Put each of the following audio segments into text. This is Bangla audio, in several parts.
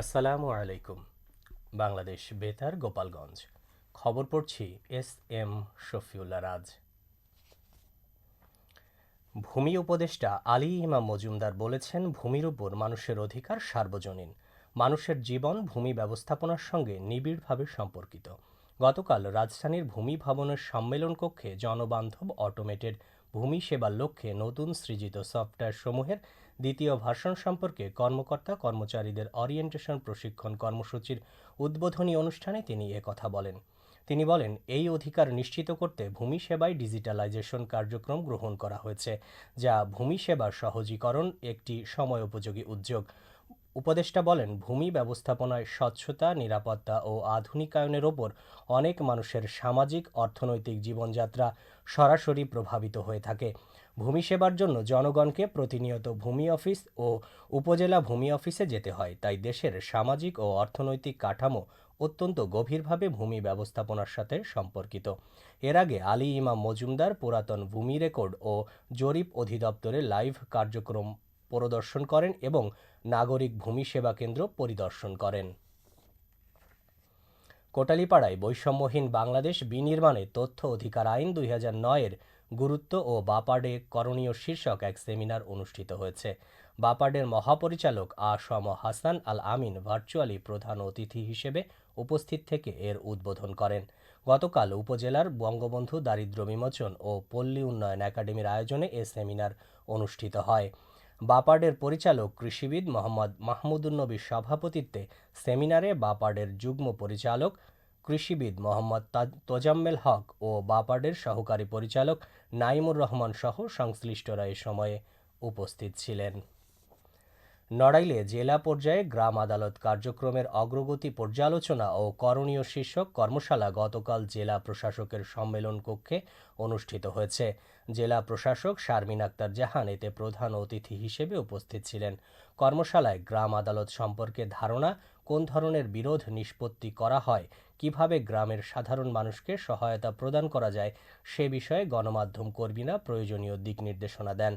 আসসালামু আলাইকুম, বাংলাদেশ বেতার, গোপালগঞ্জ। খবর পড়ছি এস এম শফিউল্লা রাজ। ভূমি উপদেষ্টা আলী ইমাম মজুমদার বলেছেন, ভূমির উপর মানুষের অধিকার সার্বজনীন। মানুষের জীবন ভূমি ব্যবস্থাপনার সঙ্গে নিবিড়ভাবে সম্পর্কিত। গতকাল রাজধানীর ভূমি ভবনের সম্মেলন কক্ষে জনবান্ধব অটোমেটেড ভূমি সেবার লক্ষ্যে নতুন সৃজিত সফটওয়্যার সমূহের দ্বিতীয় ভার্সন সম্পর্কে কর্মকর্তা কর্মচারীদের অরিয়েন্টেশন প্রশিক্ষণ কর্মসূচির উদ্বোধনী অনুষ্ঠানে তিনি কথা বলেন। তিনি বলেন, এই অধিকার নিশ্চিত করতে ভূমি সেবায় ডিজিটালাইজেশন কার্যক্রম গ্রহণ করা হয়েছে, যা ভূমি সেবার সহজীকরণ একটি সময়োপযোগী উদ্যোগ। উপদেষ্টা বলেন, ভূমি ব্যবস্থাপনায় স্বচ্ছতা, নিরাপত্তা ও আধুনিকায়নের ওপর অনেক মানুষের সামাজিক, অর্থনৈতিক জীবনযাত্রা সরাসরি প্রভাবিত হয়ে থাকে। ভূমি সেবার জন্য জনগণকে প্রতিনিয়ত ভূমি অফিস ও উপজেলা ভূমি অফিসে যেতে হয়। তাই দেশের সামাজিক ও অর্থনৈতিক কাঠামো অত্যন্ত গভীরভাবে ভূমি ব্যবস্থাপনার সাথে সম্পর্কিত। এর আগে আলী ইমাম মজুমদার পুরাতন ভূমি রেকর্ড ও জরিপ অধিদপ্তরে লাইভ কার্যক্রম পরিদর্শন করেন এবং নাগরিক ভূমি সেবা কেন্দ্র পরিদর্শন করেন। কোটালীপাড়ায় বৈষম্যহীন বাংলাদেশ বিনির্মাণে তথ্য অধিকার আইন দুই হাজার নয়ের গুরুত্ব ও বাপাডে করণীয় শীর্ষক এক সেমিনার অনুষ্ঠিত হয়েছে। বাপাডের মহাপরিচালক আসম হাসান আল আমিন ভার্চুয়ালি প্রধান অতিথি হিসেবে উপস্থিত থেকে এর উদ্বোধন করেন। গতকাল উপজেলার বঙ্গবন্ধু দারিদ্র বিমোচন ও পল্লী উন্নয়ন একাডেমির আয়োজনে এ সেমিনার অনুষ্ঠিত হয়। বাপার্ডের পরিচালক কৃষিবিদ মোহাম্মদ মাহমুদুন্নবীর সভাপতিত্বে সেমিনারে বাপার্ডের যুগ্ম পরিচালক কৃষিবিদ মোহাম্মদ তোজাম্মেল হক ও বাপার্ডের সহকারী পরিচালক নাইমুর রহমান সহ সংশ্লিষ্টরা এ সময়ে উপস্থিত ছিলেন। নড়াইলে জেলা পর্যায়ে গ্রাম আদালত কার্যক্রমের অগ্রগতি পর্যালোচনা ও করণীয় শীর্ষক কর্মশালা গতকাল জেলা প্রশাসকের সম্মেলন কক্ষে অনুষ্ঠিত হয়েছে। জেলা প্রশাসক শারমিন আক্তার জাহান এতে প্রধান অতিথি হিসেবে উপস্থিত ছিলেন। কর্মশালায় গ্রাম আদালত সম্পর্কে ধারণা কোন ধরনের বিরোধ নিষ্পত্তি করা হয়, কীভাবে গ্রামের সাধারণ মানুষকে সহায়তা প্রদান করা যায়, সে বিষয়ে গণমাধ্যম কর্মীরা প্রয়োজনীয় দিক নির্দেশনা দেন।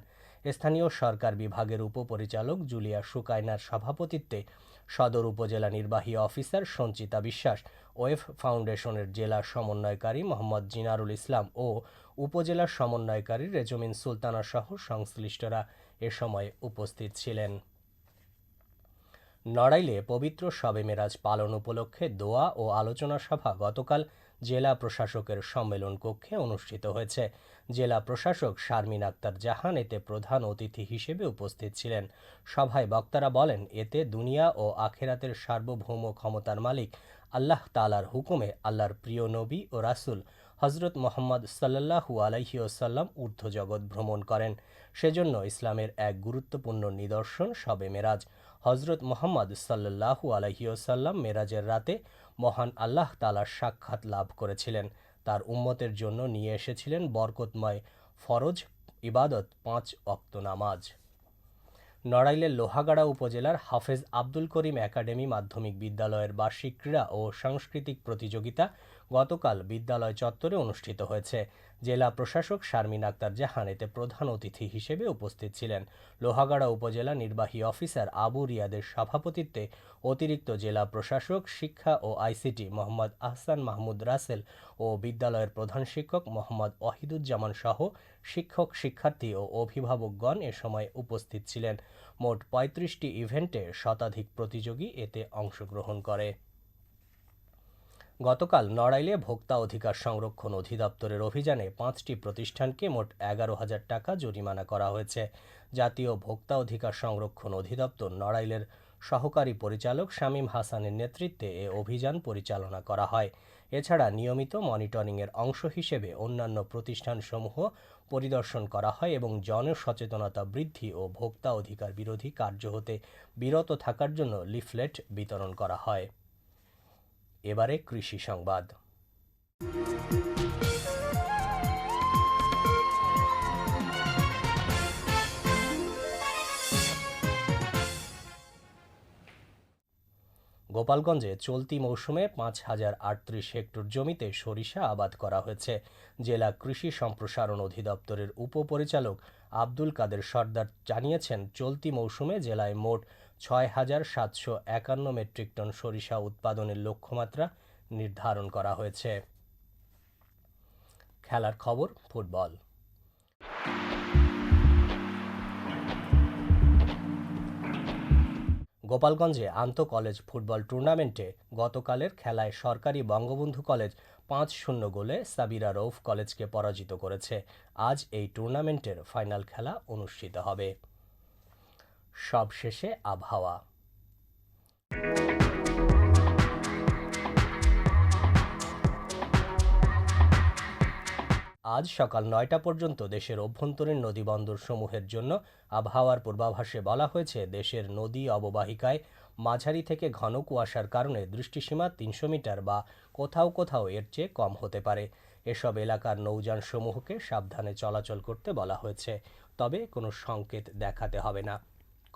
স্থানীয় সরকার বিভাগের উপপরিচালক জুলিয়া সুকাইনার সভাপতিত্বে সদর উপজেলা নির্বাহী অফিসার সঞ্চিতা বিশ্বাস, ওয়েফ ফাউন্ডেশনের জেলা সমন্বয়কারী মোহাম্মদ জিনারুল ইসলাম ও উপজেলার সমন্বয়কারী রেজমিন সুলতানা সহ সংশ্লিষ্টরা এ সময় উপস্থিত ছিলেন। নড়াইলে পবিত্র শবে মেরাজ পালন উপলক্ষে দোয়া ও আলোচনা সভা গতকাল জেলা প্রশাসকের সম্মেলন কক্ষে অনুষ্ঠিত হয়েছে। জেলা প্রশাসক শারমিন আক্তার জাহান এতে প্রধান অতিথি হিসেবে উপস্থিত ছিলেন। সভায় বক্তারা বলেন, এতে দুনিয়া ও আখেরাতের সার্বভৌম ক্ষমতার মালিক আল্লাহ তালার হুকুমে আল্লাহর প্রিয় নবী ও রাসুল হজরত মোহাম্মদ সাল্লাহু ওসাল্লাম ঊর্ধ্বজগৎ ভ্রমণ করেন। সেজন্য ইসলামের এক গুরুত্বপূর্ণ নিদর্শন সবে মেরাজ। হজরত মোহাম্মদ সাল্লাহু আলহিউসাল্লাম মেরাজের রাতে মহান আল্লাহ তালার সাক্ষাৎ লাভ করেছিলেন। তার উম্মতের জন্য নিয়ে এসেছিলেন বরকতময় ফরজ ইবাদত পাঁচ অক্ত নামাজ। নড়াইলের লোহাগাড়া উপজেলার হাফেজ আব্দুল করিম একাডেমি মাধ্যমিক বিদ্যালয়ের বার্ষিক ক্রীড়া ও সাংস্কৃতিক প্রতিযোগিতা গতকাল বিদ্যালয় চত্বরে অনুষ্ঠিত হয়েছে। জেলা প্রশাসক শারমিন আক্তার জাহান এতে প্রধান অতিথি হিসেবে উপস্থিত ছিলেন। লোহাগাড়া উপজেলা নির্বাহী অফিসার আবু রিয়াদের সভাপতিত্বে অতিরিক্ত জেলা প্রশাসক, শিক্ষা ও আইসিটি মোহাম্মদ আহসান মাহমুদ রাসেল ও বিদ্যালয়ের প্রধান শিক্ষক মোহাম্মদ ওয়াহিদুজ্জামান সহ শিক্ষক, শিক্ষার্থী ও অভিভাবকগণ এ সময় উপস্থিত ছিলেন। মোট পঁয়ত্রিশটি ইভেন্টে শতাধিক প্রতিযোগী এতে অংশগ্রহণ করে। গতকাল নড়াইলে ভোক্তা অধিকার সংরক্ষণ অধিদপ্তরের অভিযানে পাঁচটি প্রতিষ্ঠানকে মোট এগারো হাজার টাকা জরিমানা করা হয়েছে। জাতীয় ভোক্তা অধিকার সংরক্ষণ অধিদপ্তর নড়াইলের সহকারী পরিচালক শামীম হাসানের নেতৃত্বে এ অভিযান পরিচালনা করা হয়। এছাড়া নিয়মিত মনিটরিংয়ের অংশ হিসেবে অন্যান্য প্রতিষ্ঠানসমূহ পরিদর্শন করা হয় এবং জনসচেতনতা বৃদ্ধি ও ভোক্তা অধিকার বিরোধী কার্য হতে বিরত থাকার জন্য লিফলেট বিতরণ করা হয়। এবারে কৃষি সংবাদ। গোপালগঞ্জে চলতি মৌসুমে পাঁচ হাজার আটত্রিশ হেক্টর জমিতে সরিষা আবাদ করা হয়েছে। জেলা কৃষি সম্প্রসারণ অধিদপ্তরের উপপরিচালক আব্দুল কাদের সর্দার জানিয়েছেন, চলতি মৌসুমে জেলায় মোট ছয় হাজার সাতশো একান্ন মেট্রিক টন সরিষা উৎপাদনের লক্ষ্যমাত্রা নির্ধারণ করা হয়েছে। খেলার খবর, ফুটবল। গোপালগঞ্জে আন্ত কলেজ ফুটবল টুর্নামেন্টে গতকালের খেলায় সরকারি বঙ্গবন্ধু কলেজ পাঁচ শূন্য গোলে সাবিরা রৌফ কলেজকে পরাজিত করেছে। আজ এই টুর্নামেন্টের ফাইনাল খেলা অনুষ্ঠিত হবে। সবশেষে আবহাওয়া। আজ সকাল নয়টা পর্যন্ত দেশের অভ্যন্তরীণ নদীবন্দর সমূহের জন্য আবহাওয়ার পূর্বাভাসে বলা হয়েছে, দেশের নদী অববাহিকায় মাঝারি থেকে ঘন কুয়াশার কারণে দৃষ্টিসীমা তিনশো মিটার বা কোথাও কোথাও এর চেয়ে কম হতে পারে। এসব এলাকার নৌযান সমূহকে সাবধানে চলাচল করতে বলা হয়েছে, তবে কোনো সংকেত দেখাতে হবে না।